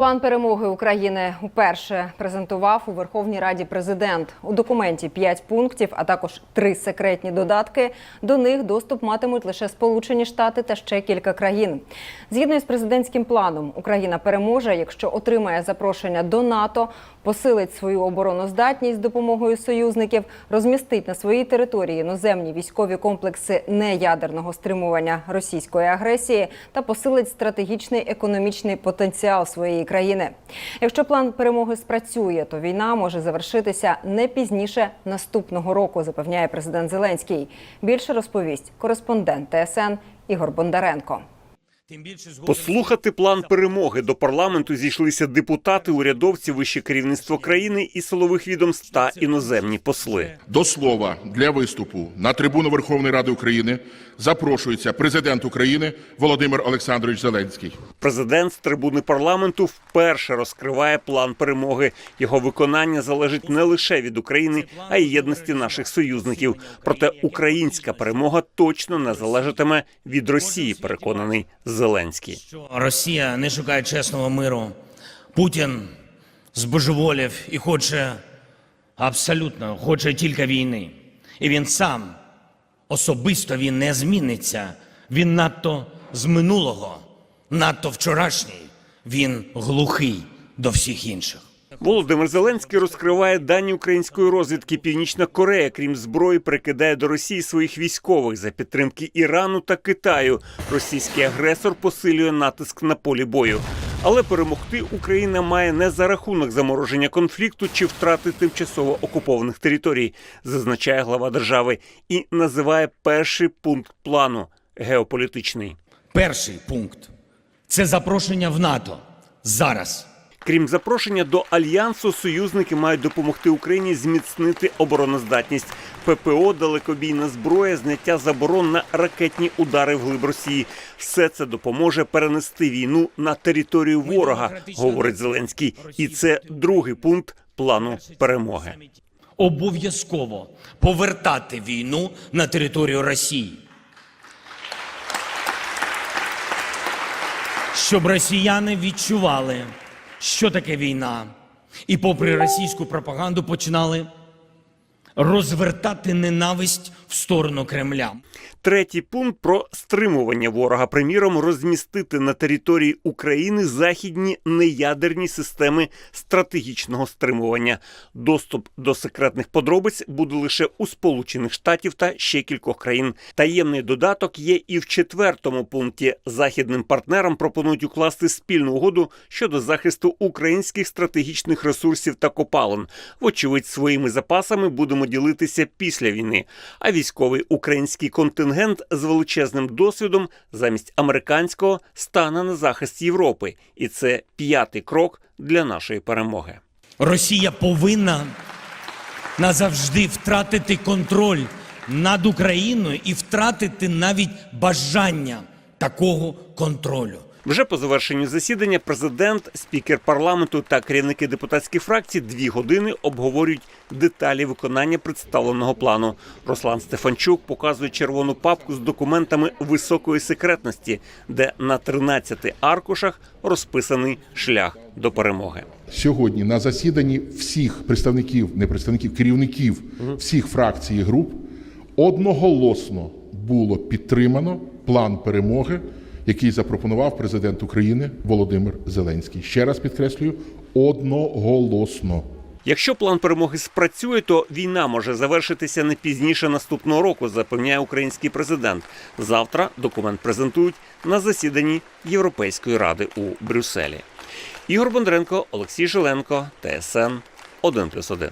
План перемоги України уперше презентував у Верховній Раді президент. У документі 5 пунктів, а також три секретні додатки. До них доступ матимуть лише Сполучені Штати та ще кілька країн. Згідно із президентським планом, Україна переможе, якщо отримає запрошення до НАТО, посилить свою обороноздатність з допомогою союзників, розмістить на своїй території іноземні військові комплекси неядерного стримування російської агресії та посилить стратегічний економічний потенціал своєї країни. Якщо план перемоги спрацює, то війна може завершитися не пізніше наступного року, запевняє президент Зеленський. Більше розповість кореспондент ТСН Ігор Бондаренко. Послухати план перемоги до парламенту зійшлися депутати, урядовці, вище керівництво країни і силових відомств та іноземні посли. До слова для виступу на трибуну Верховної Ради України запрошується президент України Володимир Олександрович Зеленський. Президент з трибуни парламенту вперше розкриває план перемоги. Його виконання залежить не лише від України, а й єдності наших союзників. Проте українська перемога точно не залежатиме від Росії. Переконаний Зеленський. Росія не шукає чесного миру. Путін збожеволів і хоче абсолютно хоче тільки війни. І він сам особисто він не зміниться. Він надто з минулого, надто вчорашній. Він глухий до всіх інших. Володимир Зеленський розкриває дані української розвідки. Північна Корея, крім зброї, прикидає до Росії своїх військових за підтримки Ірану та Китаю. Російський агресор посилює натиск на полі бою. Але перемогти Україна має не за рахунок замороження конфлікту чи втрати тимчасово окупованих територій, зазначає глава держави і називає перший пункт плану геополітичний. Перший пункт це запрошення в НАТО зараз. Крім запрошення до альянсу, союзники мають допомогти Україні зміцнити обороноздатність. ППО, далекобійна зброя, зняття заборон на ракетні удари вглиб Росії. Все це допоможе перенести війну на територію ворога, говорить Зеленський. І це другий пункт плану перемоги. Обов'язково повертати війну на територію Росії. Щоб росіяни відчували, що таке війна, і, попри російську пропаганду, починали розвертати ненависть в сторону Кремля. Третій пункт про стримування ворога. Приміром, розмістити на території України західні неядерні системи стратегічного стримування. Доступ до секретних подробиць буде лише у Сполучених Штатів та ще кількох країн. Таємний додаток є і в четвертому пункті. Західним партнерам пропонують укласти спільну угоду щодо захисту українських стратегічних ресурсів та копалин. Вочевидь, своїми запасами будемо ділитися після війни. А військовий український контингент з величезним досвідом замість американського стане на захист Європи, і це п'ятий крок для нашої перемоги. Росія повинна назавжди втратити контроль над Україною і втратити навіть бажання такого контролю. Вже по завершенню засідання президент, спікер парламенту та керівники депутатських фракцій дві години обговорюють деталі виконання представленого плану. Руслан Стефанчук показує червону папку з документами високої секретності, де на 13 аркушах розписаний шлях до перемоги. Сьогодні на засіданні всіх представників, не представників, керівників всіх фракцій і груп одноголосно було підтримано план перемоги, який запропонував президент України Володимир Зеленський. Ще раз підкреслюю, одноголосно. Якщо план перемоги спрацює, то війна може завершитися не пізніше наступного року, запевняє український президент. Завтра документ презентують на засіданні Європейської ради у Брюсселі. Ігор Бондренко, Олексій Жиленко, ТСН 1+,1.